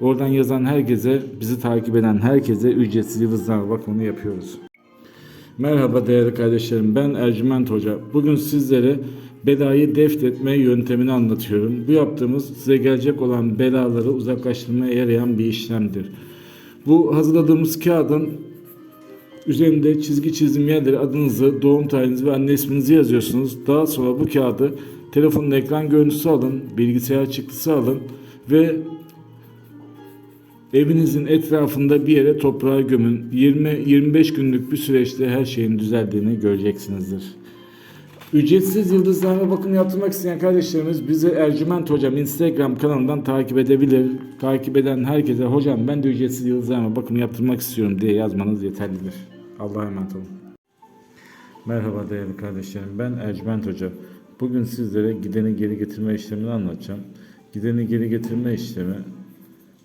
Oradan yazan herkese, bizi takip eden herkese ücretsiz yıldızname bakımını yapıyoruz. Merhaba değerli kardeşlerim ben Ercüment Hoca. Bugün sizlere belayı defnetme yöntemini anlatıyorum. Bu yaptığımız size gelecek olan belaları uzaklaştırmaya yarayan bir işlemdir. Bu hazırladığımız kağıdın üzerinde çizgi çizim yerleri adınızı, doğum tarihinizi ve anne isminizi yazıyorsunuz. Daha sonra bu kağıdı telefonun ekran görüntüsü alın, bilgisayar çıktısı alın ve Evinizin etrafında bir yere toprağa gömün. 20-25 günlük bir süreçte her şeyin düzeldiğini göreceksinizdir. Ücretsiz yıldızlarla bakım yaptırmak isteyen kardeşlerimiz bizi Ercüment Hocam Instagram kanalından takip edebilir. Takip eden herkese hocam ben de ücretsiz yıldızlarla bakım yaptırmak istiyorum diye yazmanız yeterlidir. Allah'a emanet olun. Merhaba değerli kardeşlerim ben Ercüment Hoca. Bugün sizlere gideni geri getirme işlemini anlatacağım. Gideni geri getirme işlemi